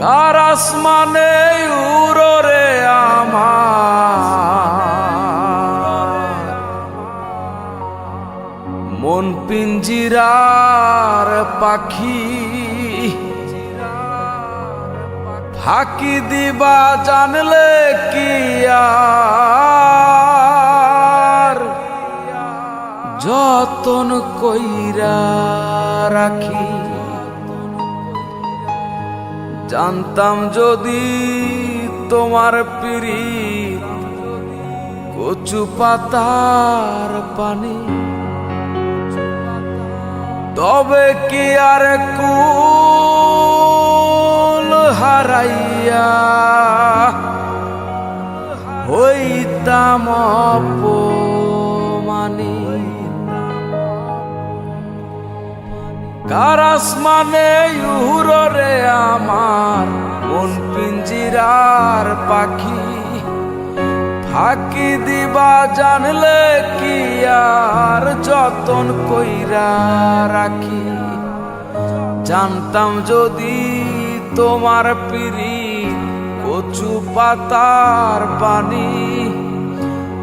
কার আসমানে উড়রে আমার? মন পিঞ্জিরার পাখি। ফাঁকি দিবা জানলে কি যতন কইরা রাখি। জানতাম যদি তোমার পিড়ি কচু পাতার পানি। তবে কি আর কুল হারাইয়া হইতাম অপমানি কার আসমানে রে আমার কোন পিঞ্জিরার পাখি। ফাঁকি দিবা জানলে কি আর যতন কইরা রাখি। জানতাম যদি তোমার পিড়ি কচু পাতার পানি।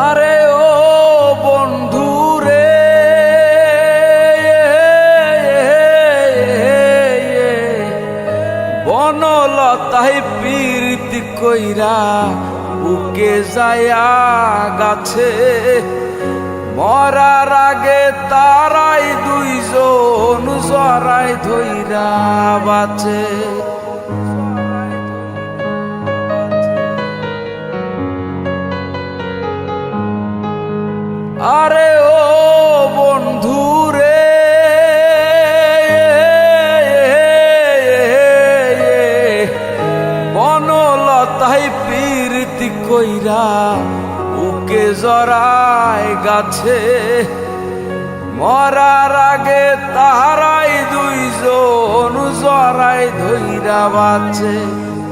আরে ও বন্ধু রে বনলতাই পীড়িত কইরা বুকে যায়া গাছে মরার আগে তারাই দুইজন জরাই ধইরা বাছে উকে জরায় গাছে, মরার আগে তাহারাই দুইজন জরাই ধইরা বাছে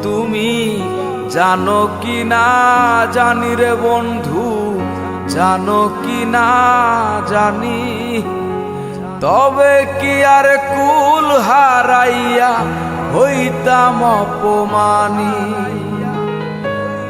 তুমি জানো কি না জানি রে বন্ধু, জানো কি না জানি। তবে কি আর কুল হারাইয়া হইতাম অপমানি?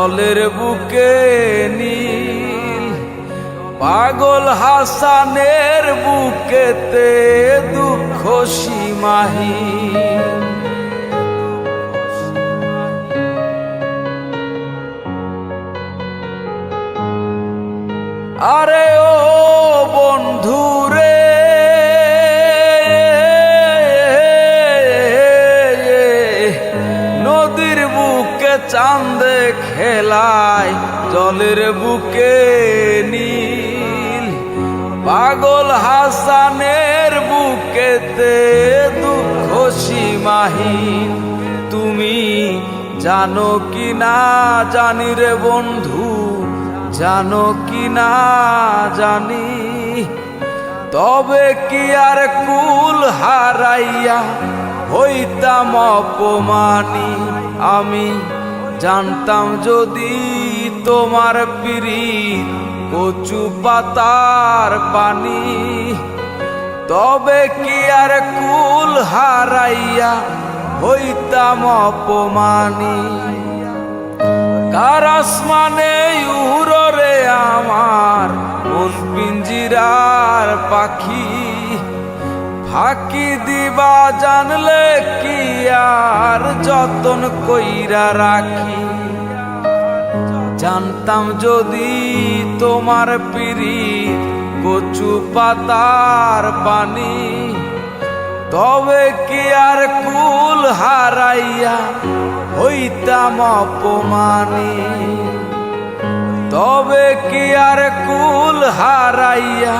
জলের বুকে নীল, পাগল হাসানের বুকেতে দুঃখ সীমাহীন। আরে ও বন্ধু রে নদীর বুকে চাঁদে খেলায় জলের বুকে নীল। পাগল হাসানের বুকেতে দুঃখ সীমাহীন। তুমি জানো কি না জানি রে বন্ধু, জানো কি না জানি। তবে কি আর কুল হারাইয়া হইতাম অপমানি আমি? জানতাম যদি তোমার পিড়ি কচু পাতার পানি, তবে কি আর কুল হারাইয়া হইতাম অপমানি? কার আসমানে উড়রে আমার মন পিঞ্জিরার পাখি? ফাঁকি দিবা জানলে কি আর যতন কইরা রাখি? জানতাম যদি তোমার পিড়ি কচু পাতার পানি, তবে কি আর কুল হারাইয়া হইতাম অপমানি? তবে কি আর কুল হারাইয়া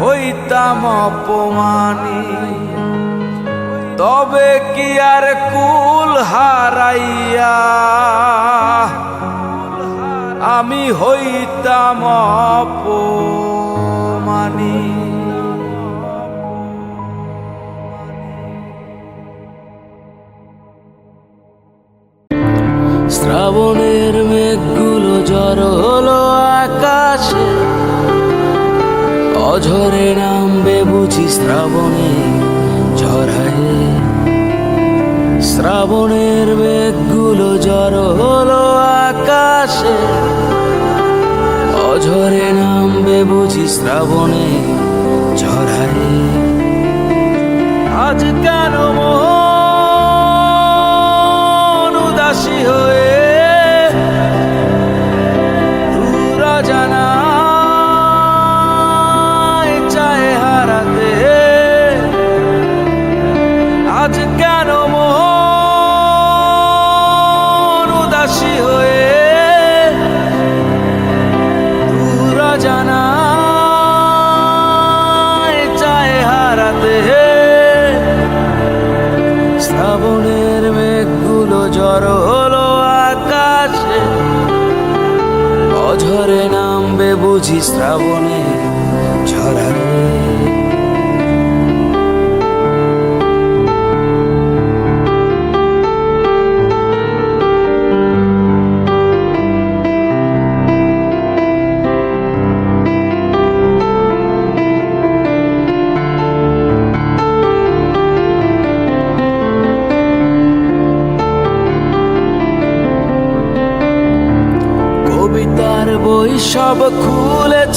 হইতাম অপমানি। তবে কি আর কুল হারাইয়া? আমি হইতাম অপমানি। শ্রাবণের অঝরে নামবে বুঝি শ্রাবণে ঝরায়। শ্রাবণের বেগগুলো জড় হলো আকাশে। অঝরে নামবে বুঝি শ্রাবণে ঝরায়। আজ কেন শ্রাবণে ঝরাবে কবিতার বই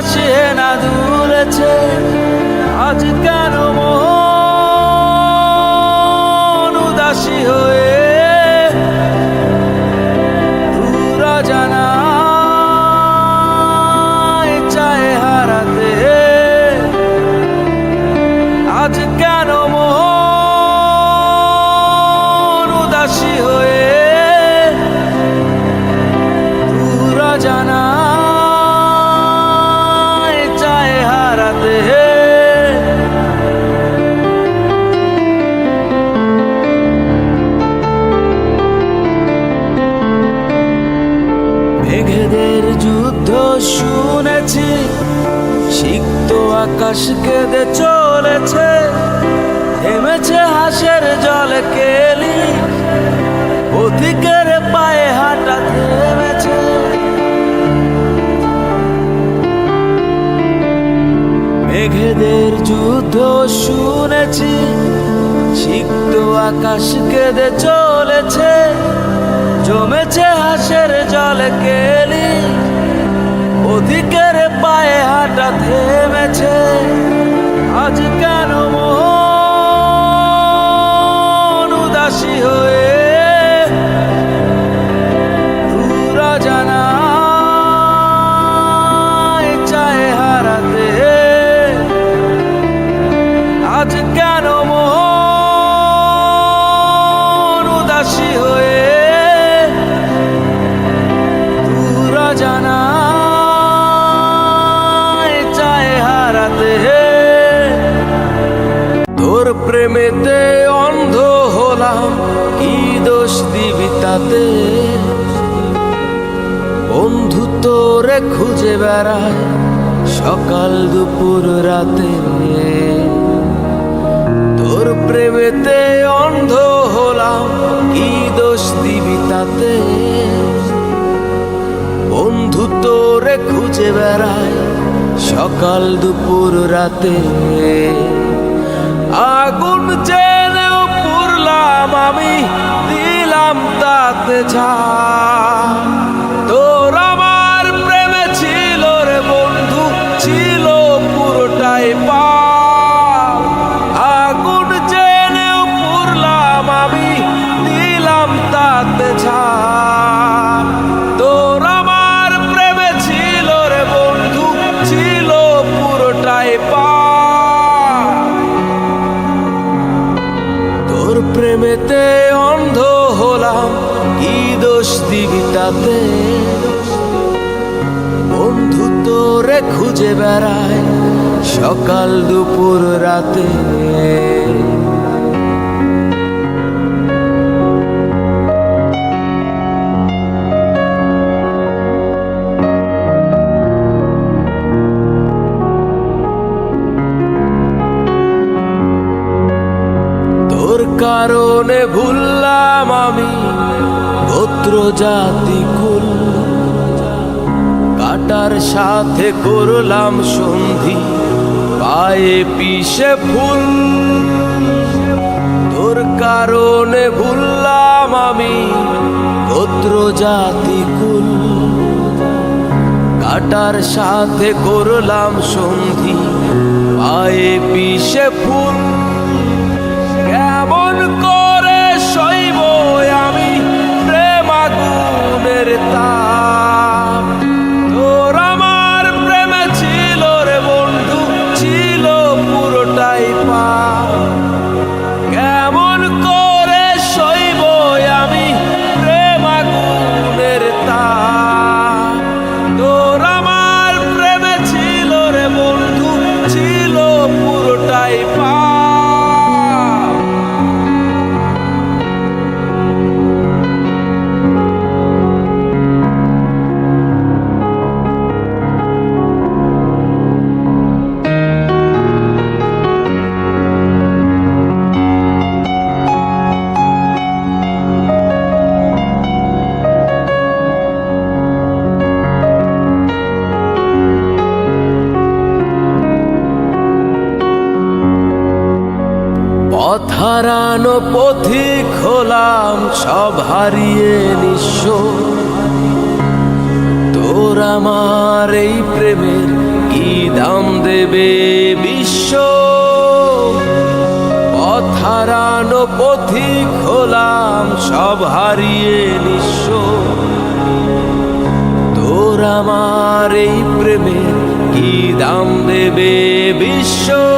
বিলাসী না দূরেছে আজ কেন মেঘেদের যুদ্ধ শুনেছি, সিক্ত আকাশ কেঁদে চলেছে, থেমেছে হাসের জল কেলি পথিকের পায়ে হাঁটা থেমেছে। মেঘেদের যুদ্ধ শুনেছি, সিক্ত আকাশ কেঁদে চলেছে জমেছে হাসের জল কেলি, অধিকের পায়ে হাঁটা থেমেছে। আজ কেন মন উদাসী হয়ে? আজ কেন খুঁজে বেড়ায় সকাল দুপুর রাতে তোর প্রেমেতে অন্ধ হলাম, কি দোষ দিবি তাতে? বন্ধু তোরে খুঁজে বেড়ায় সকাল দুপুর রাতে আগুন জেনেও পুরলাম আমি, দিলাম তাতে ঝা। খুঁজে বেড়ায় সকাল দুপুর রাতে। কারণে ভুললাম আমি গোত্র জাতি কুল। কাটার সাথে করলাম সন্ধি, পায়ে পিষে ফুল। তোর কারণে ভুললাম আমি গোত্র জাতি কুল। কাটার সাথে করলাম সন্ধি, পায়ে পিষে ফুল। পথ হারানো পথিক হলাম সব হারিয়ে নিঃস্ব। তোর আমার এই প্রেমের কি দাম দেবে বিশ্ব? পথ হারানো পথিক হলাম সব হারিয়ে নিঃস্ব। তোর আমার এই প্রেমের কি দাম দেবে বিশ্ব?